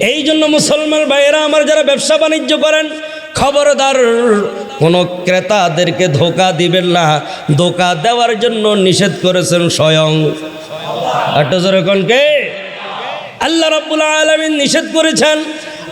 এই জন্য মুসলমান ভাইয়েরা আমার যারা ব্যবসা বাণিজ্য করেন, খবরদার কোনো ক্রেতাদেরকে ধোকা দিবেন না। ধোকা দেওয়ার জন্য নিষেধ করেছেন স্বয়ং। কে? আল্লাহ রাব্বুল আলামিন নিষেধ করেছেন।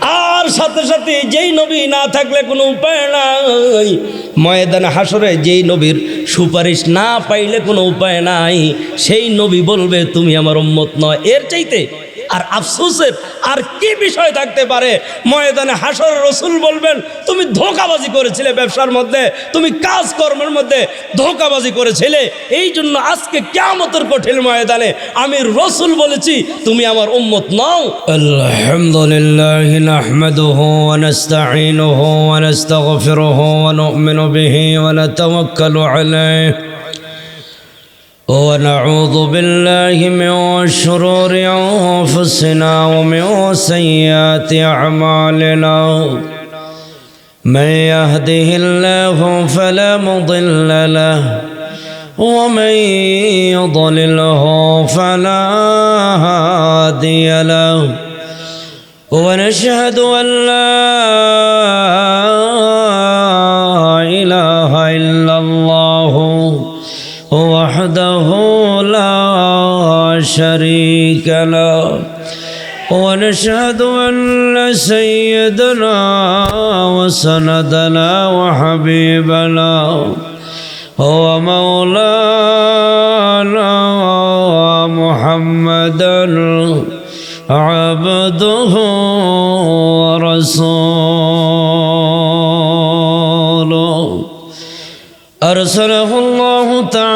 আর সাথে সাথে যেই নবী না থাকলে কোনো উপায় নাই। ময়দান হাসরে যেই নবীর সুপারিশ না পাইলে কোনো উপায় নাই। সেই নবী বলবে, তুমি আমার উম্মত নয়। এর চাইতে আর আফসোসের আর কি বিষয় থাকতে পারে? ময়দানে হাসর রসুল বলবেন, তুমি ধোকাবাজি করেছিলে ব্যবসার মধ্যে, তুমি কাজ কর্মের মধ্যে ধোকাবাজি করেছিলে, এই জন্য আজকে কেমতের কঠিন ময়দানে আমি রসুল বলেছি, তুমি আমার উম্মত নও। আলহামদুলিল্লাহ ونعوذ بالله من شرور أنفسنا ومن سيئات أعمالنا. من يهده الله فلا مضل له ومن يضلله فلا هادي له. ونشهد أن لا الله وحده لا شريك له. ونشهد أن سيدنا وسندنا وحبيبنا هو مولانا محمدا عبده ورسوله. أرسله الله تعالى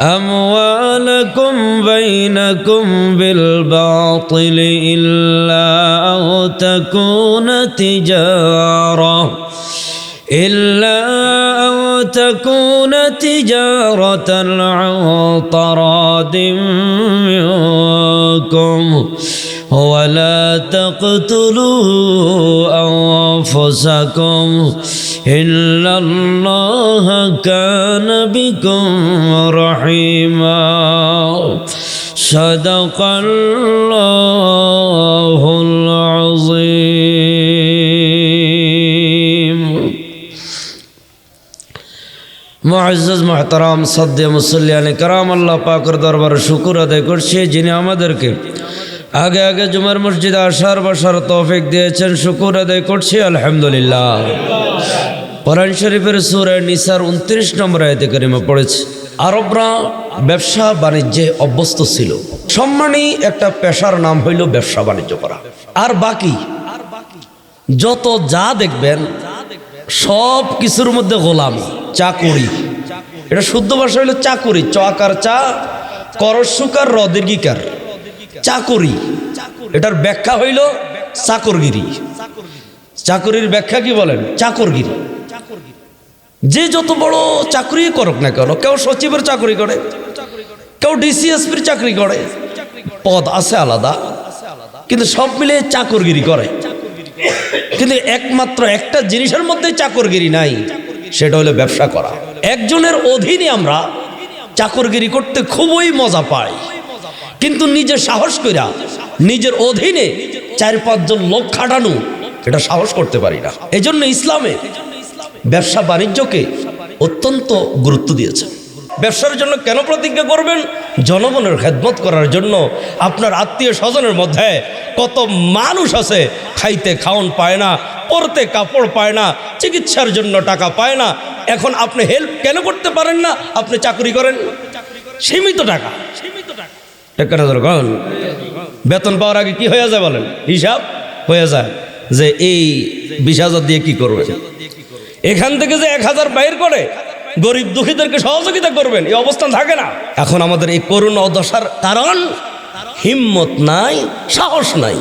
أموالكم بينكم بالباطل إلا أن تكون تجارة إلا أن تكون تجارة عن طراد منكم. ولا تقتلوا أنفسكم. إن الله كان بكم رحيما صدق الله العظيم মুআজ্জাজ মুহতারাম সদ্দে মুসল্লিয়ানে কারাম আল্লাহ পাকের দরবারে শুকুর আদায় করছি যিনি আমাদেরকে আগে আগে জুমার মসজিদে আসার বসার তৌফিক দিয়েছেন শুকুর আদায় করছি আলহামদুলিল্লাহ কোরআন শরীফের সুরায় নিসার উনত্রিশ নম্বর আয়তে করিমা পড়েছে, আরবরা ব্যবসা বাণিজ্যে অভ্যস্ত ছিল। সম্মানী একটা পেশার নাম হইল ব্যবসা বাণিজ্য করা। আর বাকি, যত যা দেখবেন, সব কিছুর মধ্যে গোলামি, চাকুরি। এটা শুদ্ধ ভাষা হইল চাকুরি চকার চা করসুকার রদীর্ঘিকার চাকুরি, এটার ব্যাখ্যা হইল চাকরগিরি। চাকুরির ব্যাখ্যা কি বলেন? চাকরগিরি। যে যত বড় চাকরি করুক না কেন, কেউ সচিবের চাকরি করে, কেউ ডিসিএসপির চাকরি করে, পদ আছে আলাদা, কিন্তু সব মিলে চাকরগিরি করে। কিন্তু একমাত্র একটা জিনিসের মধ্যে চাকরগিরি নাই, সেটা হলো ব্যবসা করা। একজনের অধীনে আমরা চাকরগিরি করতে খুবই মজা পাই, কিন্তু নিজে সাহস কইরা নিজের অধীনে চার পাঁচজন লোক খাটানো, এটা সাহস করতে পারি না। এজন্য ইসলামে ব্যবসা বাণিজ্যকে অত্যন্ত গুরুত্ব দিয়েছে। ব্যবসার জন্য কেন প্রতিজ্ঞা করবেন? জনগণের খেদমত করার জন্য আপনার আত্মীয় স্বজনের মধ্যে কত মানুষ আছে, খাইতে খাওন পায় না, পরতে কাপড় পায় না, চিকিৎসার জন্য টাকা পায় না। এখন আপনি হেল্প কেন করতে পারেন না? আপনি চাকরি করেন। সীমিত টাকা। টাকা না দরকার। বেতন পাওয়ার আগে কি হয়ে যায় বলেন? হিসাব হয়ে যায় যে এই বিশ হাজার দিয়ে কি করবেন? এখান থেকে যে এক হাজার বাইর করে, গরিব দুঃখীদেরকে সহযোগিতা করবেন, এই অবস্থান থাকে না। এখন আমাদের এই করুণ অদশার কারণ, হিম্মত নাই, সাহস নাই।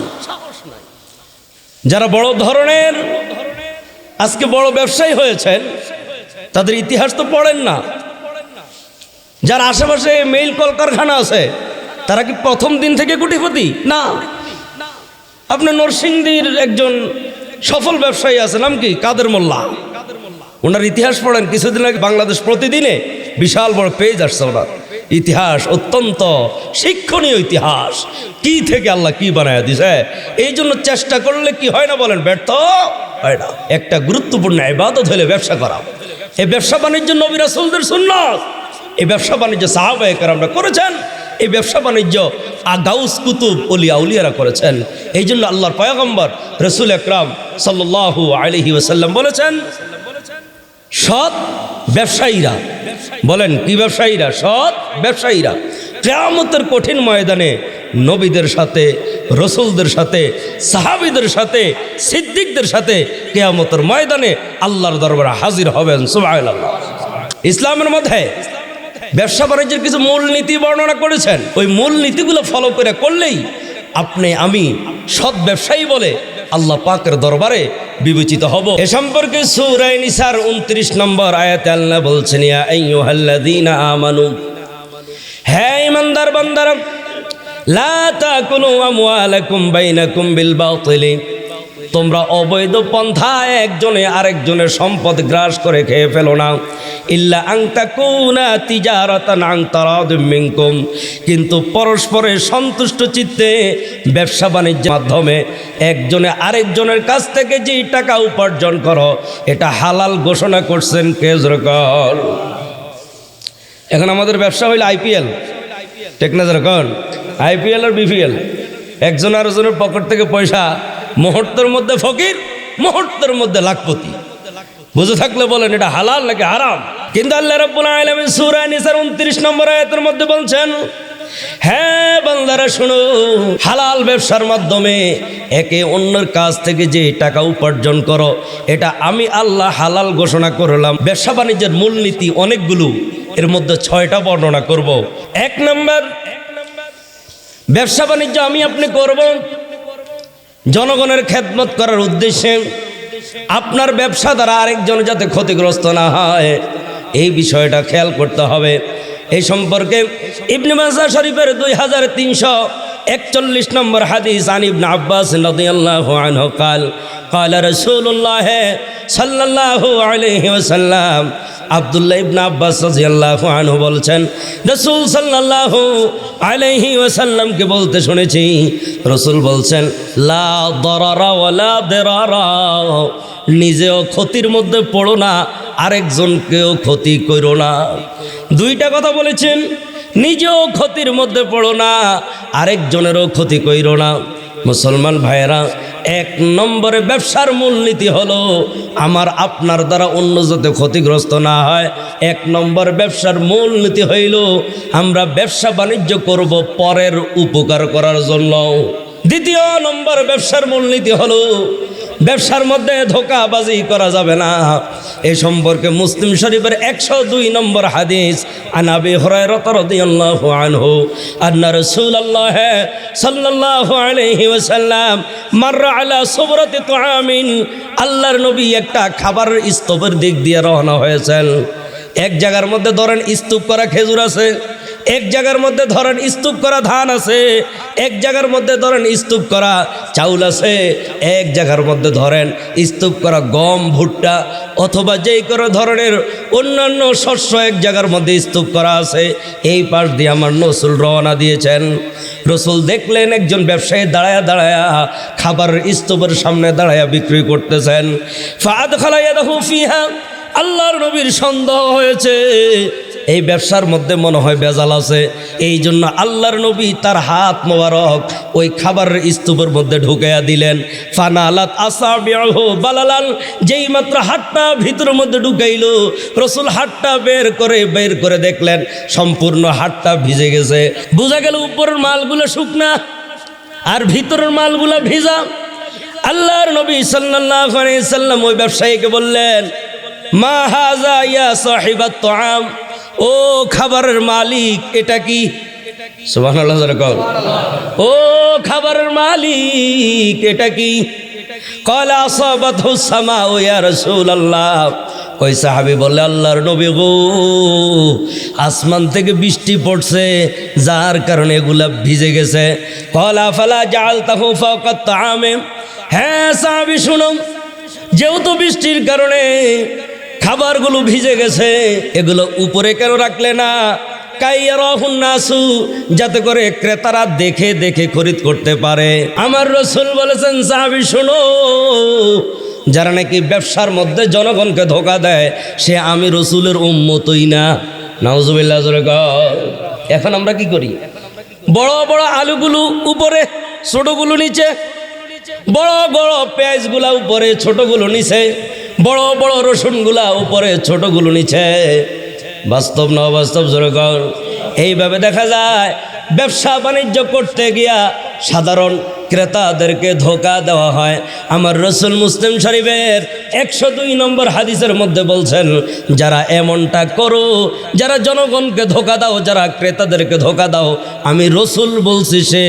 যারা বড় ধরনের, আজকে বড় ব্যবসায়ী হয়েছেন, তাদের ইতিহাস তো পড়েন না। যার আশেপাশে মেইল কলকারখানা আছে, তারা কি প্রথম দিন থেকে কোটিপতি? না। আপনি নরসিংদীর একজন সফল ব্যবসায়ী আছে, নাম কি? কাদের মোল্লা। ওনার ইতিহাস পড়েন কিছুদিন আগে বাংলাদেশ প্রতিদিনে। বিশাল বড় পেজ আসছে ওনার। ইতিহাস অত্যন্ত শিক্ষণীয় ইতিহাস। কি থেকে আল্লাহ কি বানায় দিছে? এই জন্য চেষ্টা করলে কি হয় না বলেন? ব্যর্থ হয় না। একটা গুরুত্বপূর্ণ ইবাদত হলে ব্যবসা করা। এই ব্যবসা বাণিজ্য নবী রাসূলদের সুন্নাত। এই ব্যবসা বাণিজ্য সাহাবাহিকার আমরা করেছেন। এই ব্যবসা বাণিজ্য আগাউস কুতুব অলিয়া উলিয়ারা করেছেন। এই জন্য আল্লাহর পয়গম্বর রসুল একরাম সাল্লাল্লাহু আলাইহি ওসাল্লাম বলেছেন, সৎ ব্যবসায়ীরা, বলেন কি ব্যবসায়ীরা? সৎ ব্যবসায়ীরা কেয়ামতের কঠিন ময়দানে নবীদের সাথে, রসুলদের সাথে, সাহাবিদের সাথে, সিদ্দিকদের সাথে কেয়ামতের ময়দানে আল্লাহর দরবারে হাজির হবেন সুবাহ ইসলামের মধ্যে ব্যবসা বাণিজ্যের কিছু মূল নীতি বর্ণনা করেছেন। ওই মূল নীতিগুলো ফলো করে করলেই আপনি, আমি সৎ ব্যবসায়ী বলে আল্লাহ পাকের দরবারে বিবেচিত হব। এ সম্পর্কে সূরা নিসার 29 নম্বর আয়াতে আল্লাহ বলছেন আমানু। হে ইমানদার বান্দারা, লা তাকুলু আমওয়ালাকুম বাইনাকুম বিল তোমরা অবৈধ পন্থায় একজনে আরেকজনের সম্পদ গ্রাস করে খেয়ে ফেলো না। ইল্লা আংতা কুনা তিজারাতান আংতারাদ মিনকুম। কিন্তু পরস্পরের সন্তুষ্ট চিত্তে ব্যবসা বাণিজ্যের মাধ্যমে একজনে আরেকজনের কাছ থেকে যেই টাকা উপার্জন করো, এটা হালাল ঘোষণা করছেন কেজরকর এখন আমাদের ব্যবসা হইল আইপিএল। টেকনাজার কন আইপিএল আর বিপিএল। একজন আরেকজনের পকেট থেকে পয়সা মুহূর্তের মধ্যে ফকির, মুহূর্তের মধ্যে লাখপতি। বুঝে থাকলে বলেন, এটা হালাল নাকি হারাম? কিন্তু আল্লাহ রাব্বুল আলামিন সূরা নিসার 29 নম্বর আয়াতের মধ্যে বলছেন হ্যাঁ বান্দারা, শুনো, হালাল ব্যবসার মাধ্যমে একে অন্যের কাছ থেকে যে টাকা উপার্জন করো, এটা আমি আল্লাহ হালাল ঘোষণা করলাম। ব্যবসা বাণিজ্যের মূলনীতি অনেকগুলো, এর মধ্যে ছয়টা বর্ণনা করব। এক নম্বর, ব্যবসা বাণিজ্য আমি আপনি করব জনগণের খেদমত করার উদ্দেশ্যে আপনার ব্যবসা দ্বারা আরেকজন যাতে ক্ষতিগ্রস্ত না হয়, এই বিষয়টা খেয়াল করতে হবে। এই সম্পর্কে ইবনে মাসা শরীফের দুই হাজার তিনশো একচল্লিশ নম্বর হাদিস আন ইবনে আব্বাস রাদিয়াল্লাহু আনহু قال قال رسول الله صلى الله عليه وسلم আব্দুল্লাহ ইবনে আব্বাস রাদিয়াল্লাহু আনহু বলছেন রাসূল সাল্লাল্লাহু আলাইহি ওয়াসাল্লামকে বলতে শুনেছি রাসূল বলছেন লা দরারা ওয়ালা দিরারা নিজেও ক্ষতির মধ্যে পড়ো না আরেকজনকেও ক্ষতি করো না দুইটা কথা বলেছেন নিজেও ক্ষতির মধ্যে পড়ো না, আরেকজনেরও ক্ষতি করো না। মুসলমান ভাইয়েরা, এক নম্বরে ব্যবসার মূলনীতি হলো, আমার আপনার দ্বারা অন্য যাতে ক্ষতিগ্রস্ত না হয়, এক নম্বর ব্যবসার মূলনীতি হইল, আমরা ব্যবসা বাণিজ্য করব পরের উপকার করার জন্য। দ্বিতীয় নম্বর ব্যবসার মূলনীতি হলো ব্যবসার মধ্যে ধোকাবাজি করা যাবে না। এ সম্পর্কে মুসলিম শরীফের একশো দুই নম্বর হাদিস আনাবি হরাইরত রাদিয়াল্লাহু আনহু, আন্না রাসূলুল্লাহ সাল্লাল্লাহু আলাইহি ওয়াসাল্লাম, মাররা আলা সুবরাতি তুআমিন, আল্লাহর নবী একটা খাবারের স্তূপের দিক দিয়ে রওনা হয়েছেন। এক জায়গার মধ্যে ধরেন, স্তূপ করা খেজুর আছে। এক জায়গার মধ্যে ধরেন স্তূপ করা ধান আছে, এক জায়গার মধ্যে ধরেন স্তূপ করা চাউল আছে, এক জায়গার মধ্যে ধরেন স্তূপ করা গম, ভুট্টা, অথবা যেই কোনো ধরনের অন্যান্য শস্য এক জায়গার মধ্যে স্তূপ করা আছে, এই পাশ দিয়ে আমার নসুল রওনা দিয়েছেন। রসুল দেখলেন একজন ব্যবসায়ী দাঁড়ায়া দাঁড়ায়া খাবারের স্তূপের সামনে দাঁড়ায়া বিক্রি করতেছেন। ফাদ খালাইয়া দেখো ফিহা, আল্লাহর নবীর সন্দেহ হয়েছে। এই ব্যবসার মধ্যে মনে হয় বেজাল আছে। এই জন্য আল্লাহর নবী তার হাত মোবারক ওই খাবারের স্তূপের মধ্যে ঢুকাইয়া দিলেন। ফানালাত আসা বালালাল যেই মাত্র হাতটা ভিতরের মধ্যে ঢুকাইল, রসুল হাতটা বের করে বের করে দেখলেন, সম্পূর্ণ হাতটা ভিজে গেছে। বোঝা গেল উপরের মালগুলো শুকনা আর ভিতরের মালগুলো ভিজা। আল্লাহর নবী আলাইহি সাল্লাম ওই ব্যবসায়ীকে বললেন, মা হাজা ইয়া সাহিবাত তাআম? ও খাবারের মালিক, এটা কি? ও খাবারের মালিক, এটা কি? কলা আসাবাতহু সামাউ, ইয়া রাসূলুল্লাহ। ওই সাহাবী বলে আল্লাহর নবী গো, আসমান থেকে বৃষ্টি পড়ছে, যার কারণে এগুলা ভিজে গেছে। কলা ফালা ফাওকা তাআমে হ্যাঁ সাহাবী, শুনুন। যেহেতু বৃষ্টির কারণে খাবারগুলো ভিজে গেছে, এগুলো উপরে কেন রাখলে না? নাসু, যাতে করে ক্রেতারা দেখে দেখে খরিদ করতে পারে। আমার রসুল বলেছেন, সাহাবি, শোনো, যারা নাকি ব্যবসার মধ্যে জনগণকে ধোকা দেয়, সে আমি রসুলের উম্মতই না। কও। এখন আমরা কি করি? বড় বড় আলুগুলো উপরে, ছোটগুলো নিচে, বড় বড় পেঁয়াজগুলা উপরে, ছোটগুলো নিচে বড় বড় রসুনগুলা উপরে, ছোটগুলো নিচে। বাস্তব না অবাস্তব, জোরে কর। এইভাবে দেখা যায়, ব্যবসা বাণিজ্য করতে গিয়া সাধারণ ক্রেতাদেরকে ধোকা দেওয়া হয়। আমার রসুল মুসলিম শরীফের একশো দুই নম্বর হাদিসের মধ্যে বলছেন, যারা এমনটা করো, যারা জনগণকে ধোকা দাও, যারা ক্রেতাদেরকে ধোকা দাও, আমি রসুল বলছি সে,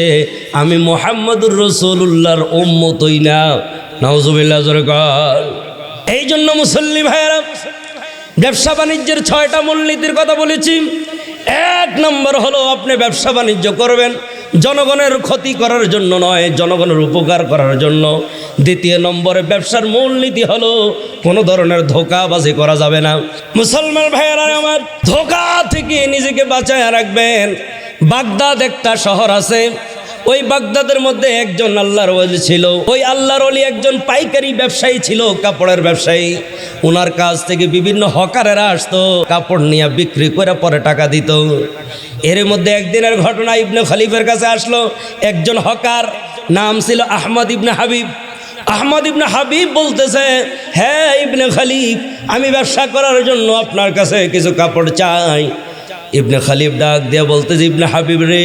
আমি মোহাম্মদুর রসুল্লাহর ওম্মতই না। নওজুবিল্লাহ জোরে কর। এই জন্য মুসল্লি ভাইয়েরা, ব্যবসা বাণিজ্যের ছয়টা মূলনীতির কথা বলেছি। এক নম্বর হলো আপনি ব্যবসা বাণিজ্য করবেন, জনগণের ক্ষতি করার জন্য নয়, জনগণের উপকার করার জন্য। দ্বিতীয় নম্বরে, ব্যবসার মূলনীতি হলো কোনো ধরনের ধোকাবাজি করা যাবে না। মুসলমান ভাইয়েরা আমার, ধোকা থেকে নিজেকে বাঁচায় রাখবেন। বাগদাদ একটা শহর আছে ওই বাগদাদের মধ্যে একজন আল্লাহর ওলি ছিল। ওই আল্লাহর ওলি একজন পাইকারি ব্যবসায়ী ছিল, কাপড়ের ব্যবসায়ী। ওনার কাছ থেকে বিভিন্ন হকারেরা আসতো, কাপড় নিয়ে বিক্রি করে পরে টাকা দিত। এর মধ্যে একদিনের ঘটনা ইবনে খলিফের কাছে আসলো। একজন হকার, নাম ছিল আহমদ ইবনে হাবিব। আহমদ ইবনে হাবিব বলতেছে হ্যাঁ ইবনে খালিফ, আমি ব্যবসা করার জন্য আপনার কাছে কিছু কাপড় চাই। ইবনে খালিফ ডাক দিয়ে বলতেছে, ইবনে হাবিব রে,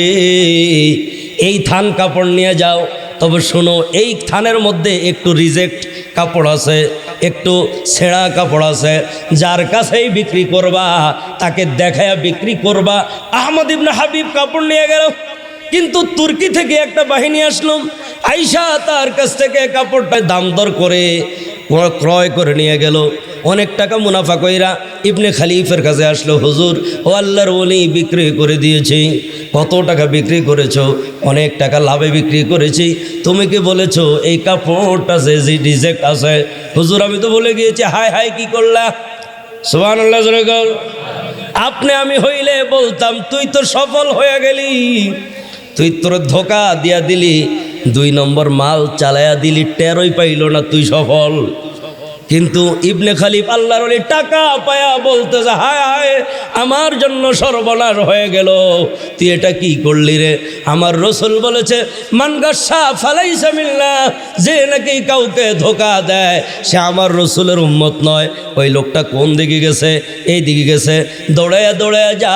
এই থান কাপড় নিয়ে যাও। তবে শোনো, এই থানের মধ্যে একটু রিজেক্ট কাপড় আছে, একটু ছেঁড়া কাপড় আছে। যার কাছেই বিক্রি করবা, তাকে দেখায়া বিক্রি করবা। আহমদ ইবনে হাবিব কাপড় নিয়ে গেল। কিন্তু তুর্কি থেকে একটা বাহিনী আসলো। আইসা তার কাছ থেকে কাপড়টা দাম দর করে ক্রয় করে নিয়ে গেল। অনেক টাকা মুনাফা কইরা ইবনে খালিফের কাছে আসলো, হুজুর, ও আল্লাহর ওলি বিক্রি করে দিয়েছি। কত টাকা বিক্রি করেছ? অনেক টাকা লাভে বিক্রি করেছি। তুমি কি বলেছ, এই কাপড়টা যে রিজেক্ট আছে? হুজুর, আমি তো বলে গিয়েছি হাই হাই কি করলা? সুবাহ আল্লাহ আপনি আমি হইলে বলতাম, তুই তো সফল হয়ে গেলি। তুই তোর ধোকা দিয়া দিলি। দুই নম্বর মাল চালায়া দিলি টেরই পাইল না তুই সফল। কিন্তু ইবনে খালিফ আল্লাহর টাকা পায়া বলতেছে হায় হায়, আমার জন্য সর্বনাশ হয়ে গেল। তুই এটা কি করলি রে? আমার রসুল বলেছে মানগাসা ফালাই সামিল্লা যে নাকি কাউকে ধোকা দেয়, সে আমার রসুলের উম্মত নয়। ওই লোকটা কোন দিকে গেছে? এই দিকে গেছে। দৌড়াইয়া দৌড়াইয়া যা,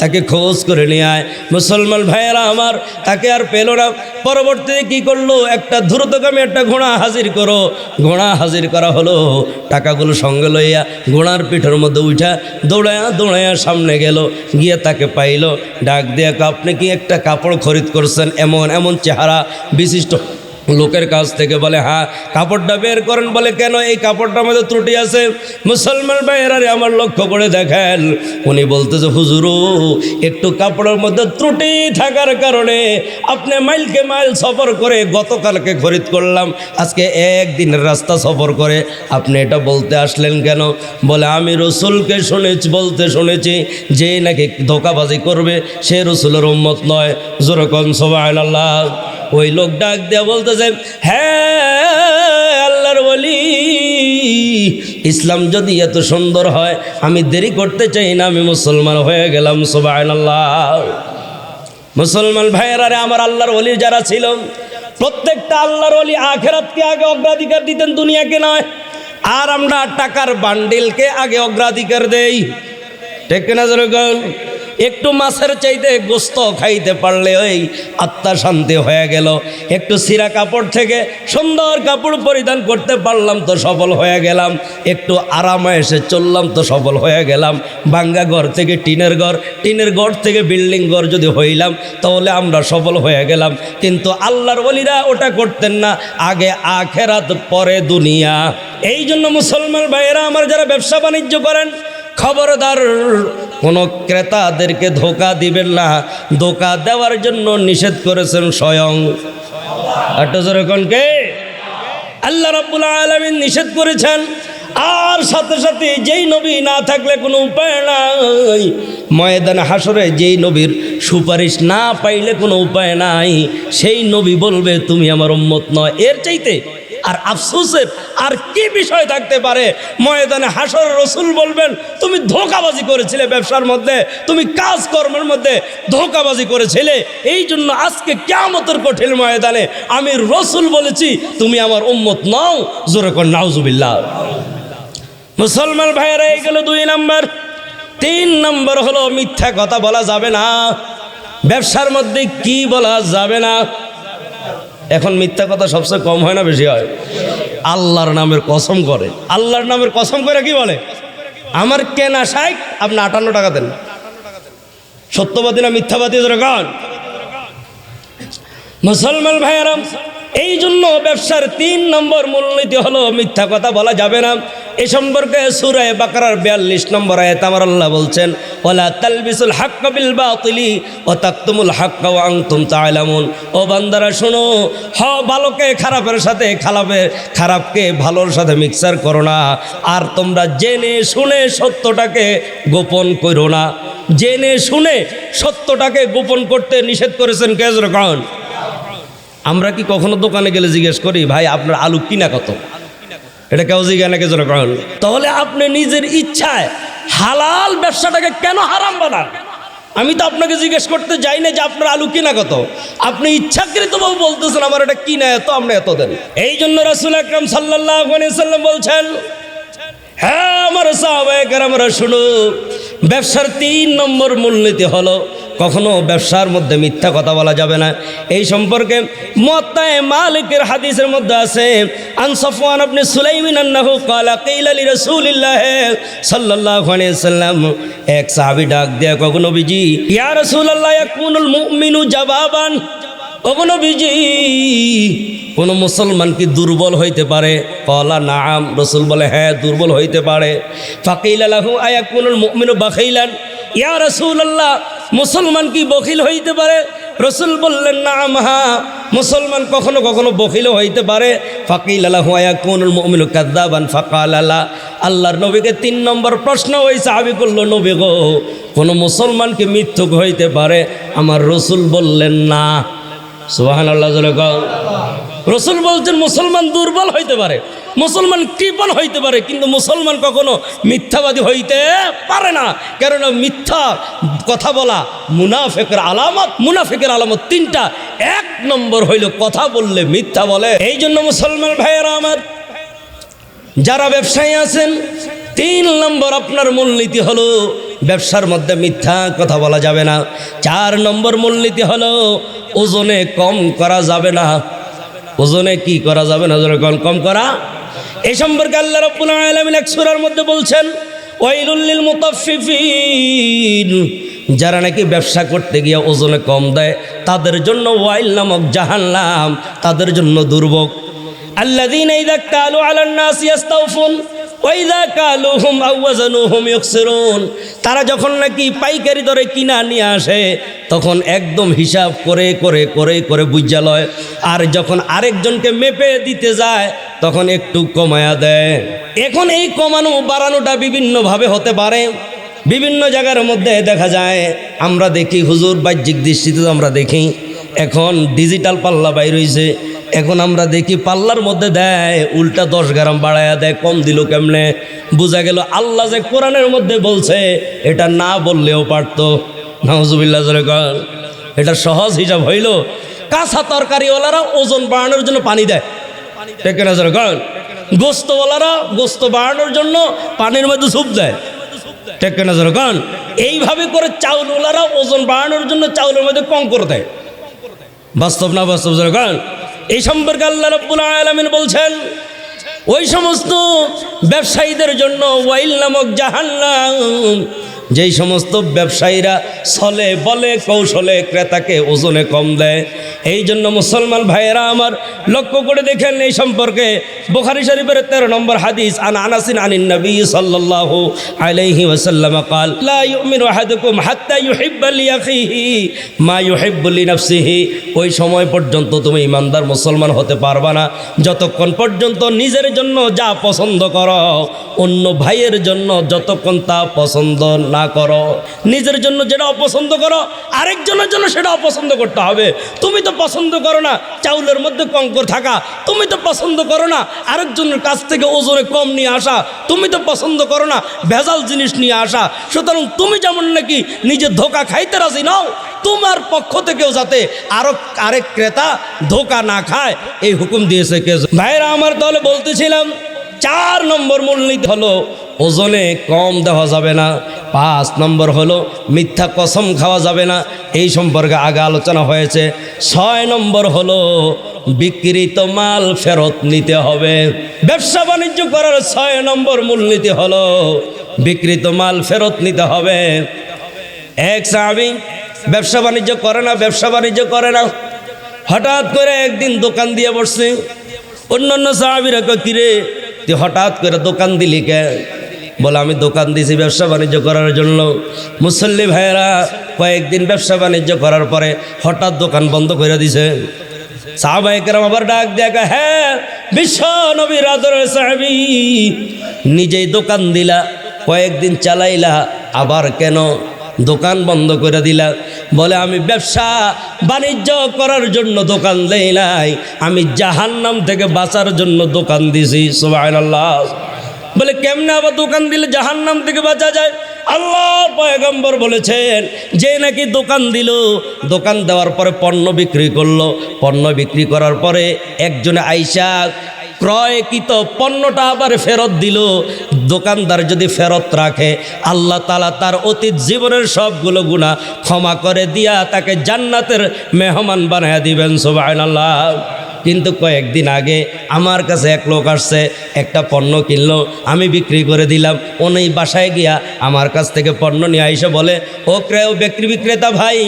তাকে খোঁজ করে নিয়ে আয়। মুসলমান ভাইয়েরা আমার, তাকে আর পেল না। পরবর্তীতে কি করল? একটা দ্রুতগামী একটা ঘোড়া হাজির করো। ঘোড়া হাজির করা হলো। টাকাগুলো সঙ্গে লইয়া ঘোড়ার পিঠের মধ্যে উঠা দৌড়ায়া দৌড়ায়া সামনে গেল। গিয়ে তাকে পাইল, ডাক দিয়ে আপনি কি একটা কাপড় খরিদ করছেন? এমন এমন চেহারা, বিশিষ্ট লোকের কাছ থেকে বলে হ্যাঁ কাপড়টা বের করেন। বলে, কেন? এই কাপড়টার মধ্যে ত্রুটি আছে। মুসলমান ভাইয়েরারে আমার লক্ষ্য করে দেখেন। উনি বলতেছে হুজুরু, একটু কাপড়ের মধ্যে ত্রুটি থাকার কারণে আপনি মাইলকে মাইল সফর করে গতকালকে খরিদ করলাম। আজকে একদিনের রাস্তা সফর করে আপনি এটা বলতে আসলেন কেন? বলে, আমি রসুলকে শুনেছি, বলতে শুনেছি, যে নাকি ধোকাবাজি করবে, সে রসুলের উম্মত নয়। যেরকম সবাই আল্লাহ ওই লোক ডাক দেয়া বলতেছে হ্যাঁ আল্লাহর বলি ইসলাম যদি এত সুন্দর হয়, আমি দেরি করতে চাই না, আমি মুসলমান হয়ে গেলাম, সুবহানাল্লাহ। মুসলমান ভাইয়েরারে আমার আল্লাহর অলি যারা ছিল, প্রত্যেকটা আল্লাহর অলি আখেরাতকে আগে অগ্রাধিকার দিতেন, দুনিয়াকে নয়। আর আমরা টাকার বান্ডিলকে আগে অগ্রাধিকার দেই। ঠিক না যেরকম একটু মাছের চাইতে গোস্ত খাইতে পারলে ওই আত্মা শান্তি হয়ে গেল। একটু সিরা কাপড় থেকে সুন্দর কাপড় পরিধান করতে পারলাম তো সফল হয়ে গেলাম। একটু আরামে এসে চললাম তো সফল হয়ে গেলাম। বাঙ্গা ঘর থেকে টিনের ঘর টিনের ঘর থেকে বিল্ডিং ঘর যদি হইলাম, তাহলে আমরা সফল হয়ে গেলাম। কিন্তু আল্লাহর বলিরা ওটা করতেন না। আগে আখেরাত, পরে দুনিয়া। এই জন্য মুসলমান ভাইয়েরা, আমার যারা ব্যবসা বাণিজ্য করেন, খবরদার কোনো ক্রেতাদেরকে ধোকা দিবেন না। ধোকা দেওয়ার জন্য নিষেধ করেছেন স্বয়ং। একটু আল্লাহ রাব্বুল আলামিন নিষেধ করেছেন। আর সাথে সাথে যেই নবী না থাকলে কোনো উপায় নাই। ময়দান হাসরে যেই নবীর সুপারিশ না পাইলে কোনো উপায় নাই। সেই নবী বলবে, তুমি আমার উম্মত নয়। এর চাইতে আর আফসোসের আর কি বিষয় থাকতে পারে? ময়দানে হাসর রসুল বলবেন, তুমি ধোকাবাজি করেছিলে ব্যবসার মধ্যে, তুমি কাজকর্মের মধ্যে ধোকাবাজি করেছিলে। এই জন্য আজকে কেমতের কঠিন ময়দানে আমি রসুল বলেছি, তুমি আমার উম্মত নাও। জোরে কর নাউজুবিল্লাহ। মুসলমান ভাইয়েরা, এই গেল দুই নাম্বার। তিন নম্বর হলো মিথ্যা কথা বলা যাবে না। ব্যবসার মধ্যে কি বলা যাবে না? এখন মিথ্যা কথা সবচেয়ে কম হয় না বেশি হয়? আল্লাহর নামের কসম করে। আল্লাহর নামের কসম করে কি বলে? আমার কেনা ষাট, আপনি আটান্ন টাকা দেন। সত্যবাদী না মিথ্যাবাদী গান। মুসলমান ভাইয়ারাম, এই জন্য ব্যবসার তিন নম্বর মূলনীতি হলো মিথ্যা কথা বলা যাবে না। এ সম্পর্কে সুরায় বাকারার বিয়াল্লিশ নম্বর আয়াত আমার আল্লাহ বলছেন ওলা তালবিসুল হাক্কা বিল বা বাতিলি ও তাকতুমুল হাক্কা ওয়া আনতুম তাআলামুন। ও বান্দারা, শোনো, হ ভালোকে খারাপের সাথে খারাপের খারাপকে ভালোর সাথে মিক্সার করো না। আর তোমরা জেনে শুনে সত্যটাকে গোপন করো না। জেনে শুনে সত্যটাকে গোপন করতে নিষেধ করেছেন কেজর খান আমরা কি কখনো দোকানে গেলে জিজ্ঞেস করি, ভাই, আপনার আলু কিনা কত? এটা কেউ জিজ্ঞা নাকি জন্য করেন তাহলে আপনি নিজের ইচ্ছায় হালাল ব্যবসাটাকে কেন হারাম বানান? আমি তো আপনাকে জিজ্ঞেস করতে যাই না যে আপনার আলু কিনা কত। আপনি ইচ্ছাকৃতভাবে বলতেছেন, আমার এটা কিনা এত আপনি এত দেন। এই জন্য রাসুল আকরাম সাল্লাহ বলছেন হ্যাঁ আমার সাহবায়কের আমরা শুনো ব্যবসার তিন নম্বর মূলনীতি হলো কখনো ব্যবসার মধ্যে মিথ্যা কথা বলা যাবে না। এই সম্পর্কে মুয়াত্তায়ে মালিকের হাদিসের মধ্যে আছে, আন সফওয়ান আপনি সুলাইমিন আন্নাহু কিলা লি রাসূলিল্লাহ সাল্লাল্লাহু আলাইহি সাল্লাম। এক সাহাবী ডাক দেয়া কখনো বিজি, ইয়া রাসূলুল্লাহ, ইয়াকুনুল মুমিনু জবাবান। অগনবীজি কোন মুসলমান কি দুর্বল হইতে পারে? কলা নাম রসুল বলে হ্যাঁ দুর্বল হইতে পারে। মুসলমান কি বখিল হইতে পারে? রসুল বললেন নাম হা। মুসলমান কখনো কখনো বখিল হইতে পারে। ফাকিল আলাহু আয়াকুনুল মুমিনু কাদ্দাবান ফাকাল আলা আল্লাহর নবীকে তিন নম্বর প্রশ্ন ওই সাহাবি করল, নবী গো, কোনো মুসলমান কি মিথ্যুক হইতে পারে? আমার রসুল বললেন, না। রসুল বলছেন, মুসলমান দুর্বল হইতে পারে, মুসলমান কৃপণ হইতে পারে, কিন্তু মুসলমান কখনো মিথ্যাবাদী হইতে পারে না। কেননা মিথ্যা কথা বলা মুনাফেকের আলামত মুনাফেকের আলামত তিনটা। এক নম্বর হইল কথা বললে মিথ্যা বলে। এই জন্য মুসলমান ভাইয়েরা আমার, যারা ব্যবসায়ী আছেন, তিন নম্বর আপনার মূলনীতি হলো ব্যবসার মধ্যে মিথ্যা কথা বলা যাবে না। চার নম্বর মূলনীতি হলো, ওজনে কম করা যাবে না। ওজনে কি করা যাবে না? ওজনে কম কম করা। এ সম্পর্কে আল্লাহ রব্বুল আলামিন এক সূরার মধ্যে বলছেন, ওয়াইলুল মুতাফফিফিন। যারা নাকি ব্যবসা করতে গিয়ে ওজনে কম দেয়, তাদের জন্য ওয়াইল নামক জাহান্নাম, তাদের জন্য দুর্ভোগ। আল্লাযীনা ইযা কালু আলান নাসি ইস্তাউফুন তারা যখন নাকি পাইকারি দরে কিনা নিয়ে আসে, তখন একদম হিসাব করে করে করে করে বুঝা লয়। আর যখন আরেকজনকে মেপে দিতে যায়, তখন একটু কমায়া দেয়। এখন এই কমানো, বাড়ানোটা বিভিন্নভাবে হতে পারে। বিভিন্ন জায়গার মধ্যে দেখা যায়, আমরা দেখি, হুজুর বাহ্যিক দৃষ্টিতে আমরা দেখি, এখন ডিজিটাল পাল্লা বাইর হয়েছে এখন আমরা দেখি পাল্লার মধ্যে দেয়, উল্টা দশ গ্রাম বাড়ায়া দেয়, কম দিল কেমনে? বোঝা গেল আল্লাহ যে কোরআনের মধ্যে বলছে, এটা না বললেও পারতো। নাহজুবিল্লাহ জোরে এটা সহজ হিসাব হইল। কাঁচা তরকারিওয়ালারা ওজন বাড়ানোর জন্য পানি দেয়। টেকে না জোরে গোস্তওয়ালারা গোস্ত বাড়ানোর জন্য পানির মধ্যে সুপ দেয়। টেকে না জোরে এইভাবে করে চাউলওয়ালারা ওজন বাড়ানোর জন্য চাউলের মধ্যে কম করে দেয়। বাস্তব না বাস্তব কারণ এই সম্পর্কে আল্লাহ রব্বুল আলমিন বলছেন, ওই সমস্ত ব্যবসায়ীদের জন্য ওয়াইল নামক জাহান্নাম, যেই সমস্ত ব্যবসায়ীরা ছলে বলে কৌশলে ক্রেতাকে ওজনে কম দেয় এই জন্য মুসলমান ভাইয়েরা আমার লক্ষ্য করে দেখেন এই সম্পর্কে বুখারী শরীফের তেরো নম্বর হাদিস আন আনাসিন আনিন নবী সাল্লাল্লাহু আলাইহি ওয়াসাল্লাম قال لا يؤمن احدكم حتى يحب لاخيه ما يحب لنفسه ওই সময় পর্যন্ত তুমি ইমানদার মুসলমান হতে পারবা না যতক্ষণ পর্যন্ত নিজের জন্য যা পছন্দ করো অন্য ভাইয়ের জন্য যতক্ষণ তা পছন্দ না করো নিজের জন্য যেটা অপছন্দ করো আরেকজনের জন্য সেটা অপছন্দ করতে হবে তুমি তো পছন্দ করো না, চাউলের মধ্যে কঙ্কর থাকা, তুমি তো পছন্দ করো না, আরেকজনের কাছ থেকে ওজনে কম নিয়ে আসা, তুমি তো পছন্দ করো না, ভেজাল জিনিস নিয়ে আসা, সুতরাং তুমি যেমন নাকি নিজে ধোকা খাইতে রাজি নাও, তোমার পক্ষ থেকেও যাতে আরও আরেক ক্রেতা ধোকা না খায়, এই হুকুম দিয়েছে কে? ভাইরা, আমার তাহলে বলতেছিলাম চার নম্বর মূলনীতি হলো, ওজনে কম দেওয়া যাবে না। পাঁচ নম্বর হলো, মিথ্যা কসম খাওয়া যাবে না। এই সম্পর্কে আগে আলোচনা হয়েছে। ছয় নম্বর হলো, বিক্রিত মাল ফেরত নিতে হবে। ব্যবসা বাণিজ্য করার ছয় নম্বর মূলনীতি হলো, বিক্রিত মাল ফেরত নিতে হবে। এক সাহাবি ব্যবসা বাণিজ্য করে না, ব্যবসা বাণিজ্য করে না। হঠাৎ করে একদিন দোকান দিয়ে বসছে। অন্যান্য অন্য সাহাবিরা কিরে তুই হঠাৎ করে দোকান দিলি কে? বলে, আমি দোকান দিয়েছি ব্যবসা বাণিজ্য করার জন্য। মুসল্লি ভাইয়েরা কয়েকদিন ব্যবসা বাণিজ্য করার পরে হঠাৎ দোকান বন্ধ করে দিছে সাহাবাহিকেরাম আবার ডাক দেখা হ্যাঁ বিশ্ব নবীর আদরের সাহাবি, নিজেই দোকান দিলা, কয়েকদিন চালাইলা, আবার কেন দোকান বন্ধ করে দিলা। বলে, আমি ব্যবসা বাণিজ্য করার জন্য দোকান দেই নাই। আমি জাহান্নাম থেকে বাঁচার জন্য দোকান দিছি। সুবহানাল্লাহ। বলে, কেমনে আবার দোকান দিলে জাহান্নাম থেকে বাঁচা যায়? আল্লাহ পয়গম্বর বলেছেন, যে নাকি দোকান দিল, দোকান দেওয়ার পরে পণ্য বিক্রি করল। পণ্য বিক্রি করার পরে একজনে আইসা ক্রয়কৃত পণ্যটা আবার ফেরত দিল। দোকানদার যদি ফেরত রাখে, আল্লাহ তালা তার অতীত জীবনের সবগুলো গুণা ক্ষমা করে দিয়া তাকে জান্নাতের মেহমান বানায় দিবেন সোবাহ আল্লাহ কিন্তু কয়েকদিন আগে আমার কাছে এক লোক আসছে, একটা পণ্য কিনলো, আমি বিক্রি করে দিলাম। উনি বাসায় গিয়া আমার কাছ থেকে পণ্য নিয়ে আইসে বলে ও ক্রয় বিক্রি বিক্রেতা ভাই,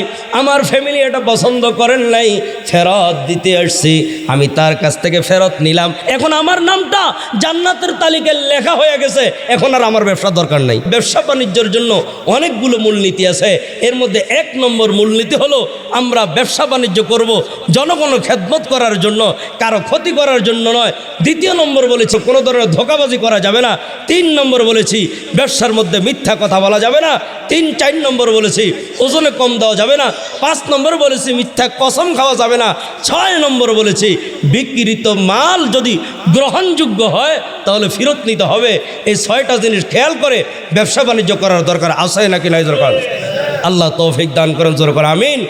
আমার ফ্যামিলি এটা পছন্দ করেন নাই। ফেরত দিতে আসছি। আমি তার কাছ থেকে ফেরত নিলাম। এখন আমার নামটা জান্নাতের তালিকায় লেখা হয়ে গেছে। এখন আর আমার ব্যবসা দরকার নাই। ব্যবসা বাণিজ্যের জন্য অনেকগুলো মূলনীতি আছে। এর মধ্যে এক নম্বর মূলনীতি হলো, আমরা ব্যবসা বাণিজ্য করব জনগণ খেদমত করার জন্য, কারও ক্ষতি করার জন্য নয়। দ্বিতীয় নম্বর বলেছি, কোনো ধরনের ধোকাবাজি করা যাবে না। তিন নম্বর বলেছি, ব্যবসার মধ্যে মিথ্যা কথা বলা যাবে না। তিন, চার নম্বর বলেছি, ওজনে কম দেওয়া যাবে না। পাঁচ নম্বর বলেছি, মিথ্যা কসম খাওয়া যাবে না। ছয় নম্বর বলেছি, বিকৃত মাল যদি গ্রহণযোগ্য হয়, তাহলে ফেরত নিতে হবে। এই ছয়টা জিনিস খেয়াল করে ব্যবসা বাণিজ্য করার দরকার আসায় নাকি নাই দরকার? আল্লাহ তৌফিক দান করেন, জোর করে আমিন।